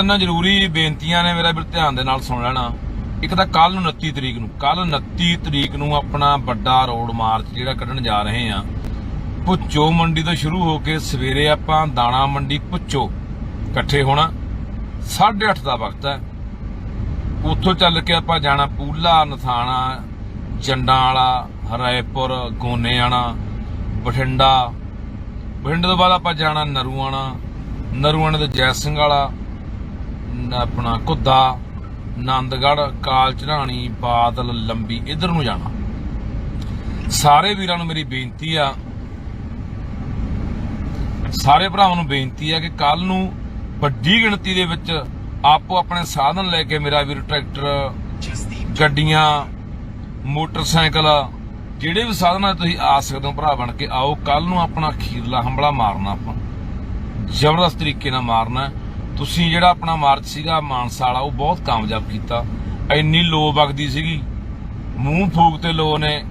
ਤਿੰਨ ਜ਼ਰੂਰੀ ਬੇਨਤੀਆਂ ਨੇ ਮੇਰਾ ਵੀ ਧਿਆਨ ਦੇ ਨਾਲ ਸੁਣ ਲੈਣਾ। ਇੱਕ ਤਾਂ ਕੱਲ ਨੂੰ 29 ਤਰੀਕ ਨੂੰ ਕੱਲ 29 ਤਰੀਕ ਨੂੰ ਆਪਣਾ ਵੱਡਾ ਰੋਡ ਮਾਰਚ ਜਿਹੜਾ ਕੱਢਣ ਜਾ ਰਹੇ ਆ ਭੁੱਚੋ ਮੰਡੀ ਤੋਂ ਸ਼ੁਰੂ ਹੋ ਕੇ ਸਵੇਰੇ ਆਪਾਂ ਦਾਣਾ ਮੰਡੀ ਭੁੱਚੋ ਇਕੱਠੇ ਹੋਣਾ 8:30 ਦਾ ਵਕਤ ਹੈ। ਉੱਥੋਂ ਚੱਲ ਕੇ ਆਪਾਂ ਜਾਣਾ ਪੂਲਾ, ਨਥਾਣਾ ਜੰਡਾਂ ਵਾਲਾ ਹਰਾਏਪੁਰ, ਗੋਨੇਆਣਾ, ਬਠਿੰਡਾ। ਬਠਿੰਡੇ ਤੋਂ ਬਾਅਦ ਆਪਾਂ ਜਾਣਾ ਨਰੂਆਣਾ, ਨਰੂਆਣੇ ਤੋਂ ਜੈ ਸਿੰਘ ਵਾਲਾ ਆਪਣਾ ਕੁੱਦਾ ਨੰਦਗੜ ਕਾਲ ਚੜਾਣੀ ਬਾਦਲ, ਲੰਬੀ ਇਧਰ ਨੂੰ ਜਾਣਾ। ਸਾਰੇ ਵੀਰਾਂ ਨੂੰ ਮੇਰੀ ਬੇਨਤੀ ਆ, ਸਾਰੇ ਭਰਾਵਾਂ ਨੂੰ ਬੇਨਤੀ ਆ ਕਿ ਕੱਲ ਨੂੰ ਵੱਡੀ ਗਿਣਤੀ ਦੇ ਵਿੱਚ ਆਪੋ ਆਪਣੇ ਸਾਧਨ ਲੈ ਕੇ ਮੇਰਾ ਵੀਰ ਟਰੈਕਟਰ, ਗੱਡੀਆਂ, ਮੋਟਰਸਾਈਕਲ, ਜਿਹੜੇ ਵੀ ਸਾਧਨਾਂ ਤੁਸੀਂ ਆ ਸਕਦੇ ਹੋ ਭਰਾ ਬਣ ਕੇ ਆਓ। ਕੱਲ ਨੂੰ ਆਪਣਾ ਖੀਰਲਾ ਹੰਬਲਾ ਮਾਰਨਾ ਆਪਾਂ। ਜ਼ਬਰਦਸਤ ਤਰੀਕੇ ਨਾਲ ਮਾਰਨਾ। ਤੁਸੀਂ ਜਿਹੜਾ ਆਪਣਾ ਮਾਰਚ ਸੀਗਾ ਮਾਨਸਾ ਵਾਲਾ ਉਹ ਬਹੁਤ ਕਾਮਯਾਬ ਕੀਤਾ। ਇੰਨੀ ਲੋ ਵਗਦੀ ਸੀਗੀ। ਮੂੰਹ ਫੂਕ ਤੇ ਲੋ ਨੇ,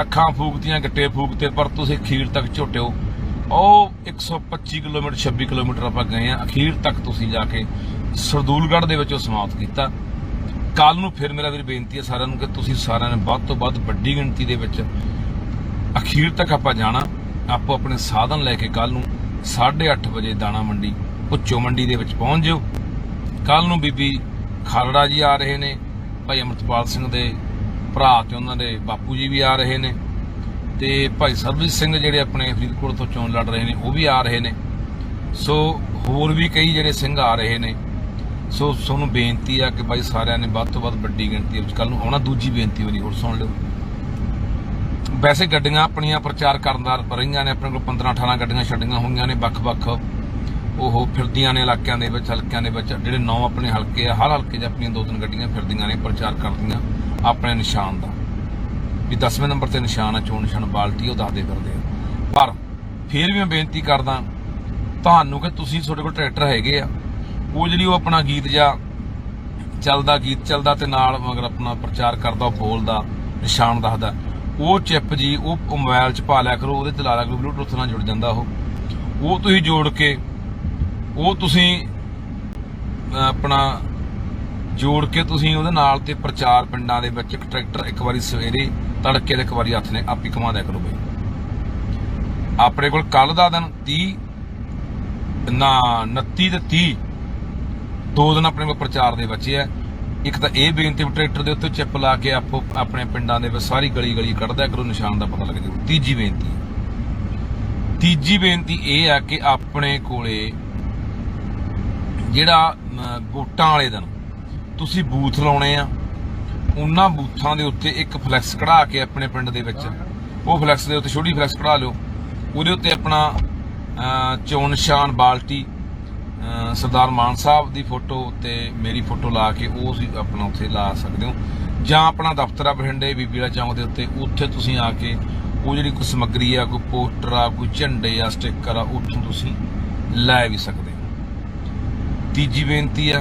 ਅੱਖਾਂ ਫੂਕਤੀਆਂ, ਗੱਟੇ ਫੂਕਤੇ, ਪਰ ਤੁਸੀਂ ਅਖੀਰ ਤੱਕ ਝੋਟਿਓ। ਉਹ 125 ਕਿਲੋਮੀਟਰ 26 ਕਿਲੋਮੀਟਰ ਆਪਾਂ ਗਏ ਆ ਅਖੀਰ ਤੱਕ ਤੁਸੀਂ ਜਾ ਕੇ ਸਰਦੂਲਗੜ੍ਹ ਦੇ ਵਿੱਚ ਉਹ ਸਮਾਪਤ ਕੀਤਾ। ਕੱਲ ਨੂੰ ਫਿਰ ਮੇਰਾ ਵੀਰ ਬੇਨਤੀ ਹੈ ਸਾਰਿਆਂ ਨੂੰ ਕਿ ਤੁਸੀਂ ਸਾਰਿਆਂ ਨੇ ਵੱਧ ਤੋਂ ਵੱਧ ਵੱਡੀ ਗਿਣਤੀ ਦੇ ਵਿੱਚ ਅਖੀਰ ਤੱਕ ਆਪਾਂ ਜਾਣਾ। ਆਪੋ ਆਪਣੇ ਸਾਧਨ ਲੈ ਕੇ ਕੱਲ ਨੂੰ 8:30 ਵਜੇ ਦਾਣਾ ਮੰਡੀ ਉੱਚੋ ਮੰਡੀ ਦੇ ਵਿੱਚ ਪਹੁੰਚ ਜਿਓ। ਕੱਲ ਨੂੰ ਬੀਬੀ ਖਾਲੜਾ ਜੀ ਆ ਰਹੇ ਨੇ। ਭਾਈ ਅਮਰਤਪਾਲ ਸਿੰਘ ਦੇ ਭਰਾ ਤੇ ਉਹਨਾਂ ਦੇ ਬਾਪੂ ਜੀ ਵੀ ਆ ਰਹੇ ਨੇ। ਤੇ ਭਾਈ ਸਰਬਜੀਤ ਸਿੰਘ ਜਿਹੜੇ ਆਪਣੇ ਫਰੀਦਕੋਟ ਤੋਂ ਚੋਣ ਲੜ ਰਹੇ ਨੇ, ਉਹ ਵੀ ਆ ਰਹੇ ਨੇ। ਸੋ ਹੋਰ ਵੀ ਕਈ ਜਿਹੜੇ ਸਿੰਘ ਆ ਰਹੇ ਨੇ। ਸੋ ਤੁਹਾਨੂੰ ਬੇਨਤੀ ਆ ਕਿ ਭਾਈ ਸਾਰਿਆਂ ਨੇ ਵੱਧ ਤੋਂ ਵੱਧ ਵੱਡੀ ਗਿਣਤੀ ਵਿੱਚ ਕੱਲ ਨੂੰ ਆਉਣਾ। ਦੂਜੀ ਬੇਨਤੀ ਵਾਲੀ ਹੋਰ ਸੁਣ ਲਿਓ। ਵੈਸੇ ਗੱਡੀਆਂ ਆਪਣੀਆਂ ਪ੍ਰਚਾਰ ਕਰਨ ਦਾ ਰਹੀਆਂ ਨੇ। ਆਪਣੇ ਕੋਲ 15 18 ਗੱਡੀਆਂ ਛੱਡੀਆਂ ਹੋਈਆਂ ਨੇ। ਵੱਖ-ਵੱਖ ਉਹ ਫਿਰਦੀਆਂ ਨੇ ਇਲਾਕਿਆਂ ਦੇ ਵਿੱਚ, ਹਲਕਿਆਂ ਦੇ ਵਿੱਚ, ਜਿਹੜੇ ਨੌ ਆਪਣੇ ਹਲਕੇ ਆ, ਹਰ ਹਲਕੇ 'ਚ ਆਪਣੀਆਂ ਦੋ ਤਿੰਨ ਗੱਡੀਆਂ ਫਿਰਦੀਆਂ ਨੇ, ਪ੍ਰਚਾਰ ਕਰਦੀਆਂ ਆਪਣੇ ਨਿਸ਼ਾਨ ਦਾ। ਵੀ 10ਵੇਂ ਨੰਬਰ ਤੇ ਨਿਸ਼ਾਨ ਆ, ਚੋਣ ਨਿਸ਼ਾਨ ਬਾਲਟੀ, ਉਹ ਦੱਸਦੇ ਫਿਰਦੇ ਆ। ਪਰ ਫਿਰ ਵੀ ਮੈਂ ਬੇਨਤੀ ਕਰਦਾ, ਤੁਹਾਨੂੰ ਕਿ ਤੁਸੀਂ ਤੁਹਾਡੇ ਕੋਲ ਟਰੈਕਟਰ ਹੈਗੇ ਆ, ਉਹ ਜਿਹੜੀ ਉਹ ਆਪਣਾ ਗੀਤ ਜਾਂ ਚੱਲਦਾ, ਗੀਤ ਚੱਲਦਾ ਤੇ ਨਾਲ ਮਗਰ ਆਪਣਾ ਪ੍ਰਚਾਰ ਕਰਦਾ, ਉਹ ਬੋਲਦਾ, ਨਿਸ਼ਾਨ ਦੱਸਦਾ, ਉਹ ਚਿੱਪ ਜੀ, ਉਹ ਉਹ ਮੋਬਾਈਲ 'ਚ ਪਾ ਲਿਆ ਕਰੋ, ਉਹਦੇ ਤੇ ਲਾ ਲਿਆ ਕਰੋ ਬਲੂਟੁੱਥ ਨਾਲ ਜੁੜ ਜਾਂਦਾ ਉਹ। ਉਹ ਤੁਸੀਂ ਜੋੜ ਕੇ ਉਹ ਤੁਸੀਂ ਆਪਣਾ ਜੋੜ ਕੇ ਤੁਸੀਂ ਉਹਦੇ ਨਾਲ ਤੇ ਪ੍ਰਚਾਰ ਪਿੰਡਾਂ ਦੇ ਵਿੱਚ ਇੱਕ ਟਰੈਕਟਰ ਇੱਕ ਵਾਰੀ ਸਵੇਰੇ ਤੜਕੇ ਤੇ ਇੱਕ ਵਾਰੀ ਹੱਥ ਨੇ ਆਪੀ ਕਮਾ ਦਿਆ ਕਰੋ ਬਈ। ਆਪਣੇ ਕੋਲ ਕੱਲ ਦਾ ਦਿਨ 30 ਨਾ 29 ਤੇ 30 ਦੋ ਦਿਨ ਆਪਣੇ ਕੋਲ ਪ੍ਰਚਾਰ ਦੇ ਬਚੇ ਆ। ਇੱਕ ਤਾਂ ਇਹ ਬੇਨਤੀ ਵੀ ਟਰੈਕਟਰ ਦੇ ਉੱਤੇ ਚਿੱਪ ਲਾ ਕੇ ਆਪੋ ਆਪਣੇ ਪਿੰਡਾਂ ਦੇ ਵਿੱਚ ਸਾਰੀ ਗਲੀ ਗਲੀ ਕੱਢਦਿਆ ਕਰੋ, ਨਿਸ਼ਾਨ ਦਾ ਪਤਾ ਲੱਗ ਜਾਊ। ਤੀਜੀ ਬੇਨਤੀ। ਤੀਜੀ ਬੇਨਤੀ ਇਹ ਆ ਕਿ ਆਪਣੇ ਕੋਲੇ ਜਿਹੜਾ ਅਮ, ਵੋਟਾਂ ਵਾਲੇ ਦਿਨ ਤੁਸੀਂ ਬੂਥ ਲਾਉਣੇ ਆ ਉਹਨਾਂ ਬੂਥਾਂ ਦੇ ਉੱਤੇ ਇੱਕ ਫਲੈਕਸ ਕਢਾ ਕੇ ਆਪਣੇ ਪਿੰਡ ਦੇ ਵਿੱਚ। ਉਹ ਫਲੈਕਸ ਦੇ ਉੱਤੇ ਛੋਟੀ ਫਲੈਕਸ ਕਢਾ ਲਿਓ। ਉਹਦੇ ਉੱਤੇ ਆਪਣਾ ਚੋਣ ਨਿਸ਼ਾਨ ਬਾਲਟੀ ਸਰਦਾਰ ਮਾਨ ਸਾਹਿਬ ਦੀ ਫੋਟੋ ਤੇ ਮੇਰੀ ਫੋਟੋ ਲਾ ਕੇ ਉਹ ਤੁਸੀਂ ਆਪਣਾ ਉੱਥੇ ਲਾ ਸਕਦੇ ਹੋ। ਜਾਂ ਆਪਣਾ ਦਫ਼ਤਰ ਆ ਬਠਿੰਡੇ ਬੀਬੀ ਚੌਂਕ ਦੇ ਉੱਤੇ। ਉੱਥੇ ਤੁਸੀਂ ਆ ਕੇ ਉਹ ਜਿਹੜੀ ਕੋਈ ਸਮੱਗਰੀ ਆ ਕੋਈ ਪੋਸਟਰ ਆ ਕੋਈ ਝੰਡੇ ਆ ਸਟicker ਆ ਉੱਥੋਂ ਤੁਸੀਂ ਲੈ ਵੀ ਸਕਦੇ ਤੀਜੀ ਬੇਨਤੀ ਆ,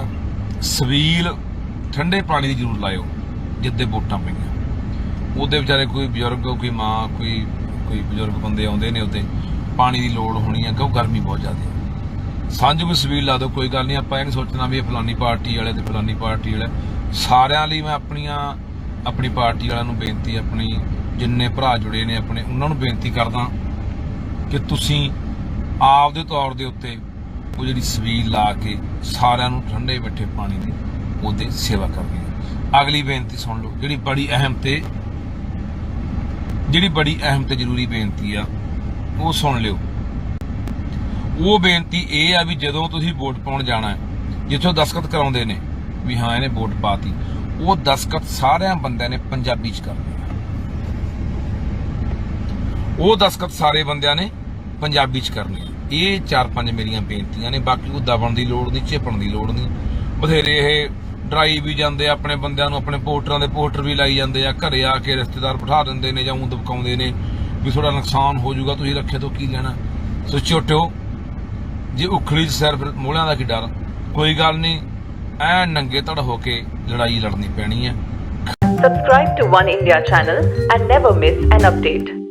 ਸਵੀਲ ਠੰਡੇ ਪਾਣੀ ਦੀ ਜ਼ਰੂਰ ਲਾਇਓ ਜਿੱਦੇ ਵੋਟਾਂ ਪਈਆਂ। ਉਹਦੇ ਵਿਚਾਰੇ ਕੋਈ ਬਜ਼ੁਰਗ, ਕੋਈ ਮਾਂ, ਕੋਈ ਕੋਈ ਬਜ਼ੁਰਗ ਬੰਦੇ ਆਉਂਦੇ ਨੇ ਉੱਤੇ ਪਾਣੀ ਦੀ ਲੋੜ ਹੋਣੀ ਆ ਕਿਉਂ ਗਰਮੀ ਬਹੁਤ ਜ਼ਿਆਦਾ ਹੈ ਸਾਂਝ ਕੋਈ ਸਵੀਲ ਲਾ ਦਿਓ, ਕੋਈ ਗੱਲ ਨਹੀਂ, ਆਪਾਂ ਇਹ ਨਹੀਂ ਸੋਚਣਾ ਵੀ ਇਹ ਫਲਾਨੀ ਪਾਰਟੀ ਵਾਲੇ ਤੇ ਫਲਾਨੀ ਪਾਰਟੀ ਵਾਲੇ। ਸਾਰਿਆਂ ਲਈ ਮੈਂ ਆਪਣੀਆਂ, ਆਪਣੀ ਪਾਰਟੀ ਵਾਲਿਆਂ ਨੂੰ ਬੇਨਤੀ, ਆਪਣੀ ਜਿੰਨੇ ਭਰਾ ਜੁੜੇ ਨੇ, ਆਪਣੇ, ਉਹਨਾਂ ਨੂੰ ਬੇਨਤੀ ਕਰਦਾ ਕਿ ਤੁਸੀਂ ਆਪ ਦੇ ਤੌਰ ਦੇ ਉੱਤੇ ਉਹ ਜਿਹੜੀ ਸਵੀਲ ਲਾ ਕੇ ਸਾਰਿਆਂ ਨੂੰ ਠੰਡੇ ਮਿੱਠੇ ਪਾਣੀ ਦੀ ਉਹਦੇ ਸੇਵਾ ਕਰਨੀ ਹੈ। ਅਗਲੀ ਬੇਨਤੀ ਸੁਣ ਲਓ, ਜਿਹੜੀ ਬੜੀ ਅਹਿਮ ਤੇ ਜਿਹੜੀ ਬੜੀ ਅਹਿਮ ਤੇ ਜ਼ਰੂਰੀ ਬੇਨਤੀ ਆ, ਉਹ ਸੁਣ ਲਿਓ। ਉਹ ਬੇਨਤੀ ਇਹ ਆ ਵੀ ਜਦੋਂ ਤੁਸੀਂ ਵੋਟ ਪਾਉਣ ਜਾਣਾ ਹੈ, ਜਿੱਥੋਂ ਦਸਖਤ ਕਰਾਉਂਦੇ ਨੇ ਵੀ ਹਾਂ, ਇਹਨੇ ਵੋਟ ਪਾਤੀ, ਉਹ ਦਸਖਤ ਸਾਰਿਆਂ ਬੰਦਿਆਂ ਨੇ ਪੰਜਾਬੀ ਚ ਕਰਨੇ ਆ। ਉਹ ਦਸਖਤ ਸਾਰੇ ਬੰਦਿਆਂ ਨੇ ਪੰਜਾਬੀ ਚ ਕਰਨੀ। ਇਹ ਚਾਰ ਪੰਜ ਮੇਰੀਆਂ ਬੇਨਤੀਆਂ ਨੇ, ਬਾਕੀ ਉਹ ਦਬਣ ਦੀ ਲੋੜ ਨਹੀਂ ਝੇਪਣ ਦੀ ਲੋੜ ਨਹੀਂ। ਬਥੇਰੇ ਇਹ ਡਰਾਈ ਵੀ ਜਾਂਦੇ ਆਪਣੇ ਬੰਦਿਆਂ ਨੂੰ, ਆਪਣੇ ਪੋਸਟਰਾਂ ਦੇ ਪੋਸਟਰ ਵੀ ਲਾਈ ਜਾਂਦੇ ਆ, ਘਰੇ ਆ ਕੇ ਰਿਸ਼ਤੇਦਾਰ ਬਿਠਾ ਦਿੰਦੇ ਨੇ ਜਾਂ ਉਹ ਦਬਕਾਉਂਦੇ ਨੇ ਵੀ ਥੋੜਾ ਨੁਕਸਾਨ ਹੋ ਜਾਊਗਾ, ਤੁਸੀਂ ਰੱਖੇ ਤੋਂ ਕੀ ਲੈਣਾ। ਸੋ ਝੋਟਿਓ, ਜੇ ਉਖਲੀ ਚ ਸਿਰ, ਫਿਰ ਮੋਹਲਿਆਂ ਦਾ ਕੀ ਡਰ? ਕੋਈ ਗੱਲ ਨਹੀਂ ਐ ਨੰਗੇ ਧੜ ਹੋ ਕੇ ਲੜਾਈ ਲੜਨੀ ਪੈਣੀ ਹੈ। Subscribe to One India channel and never miss an update.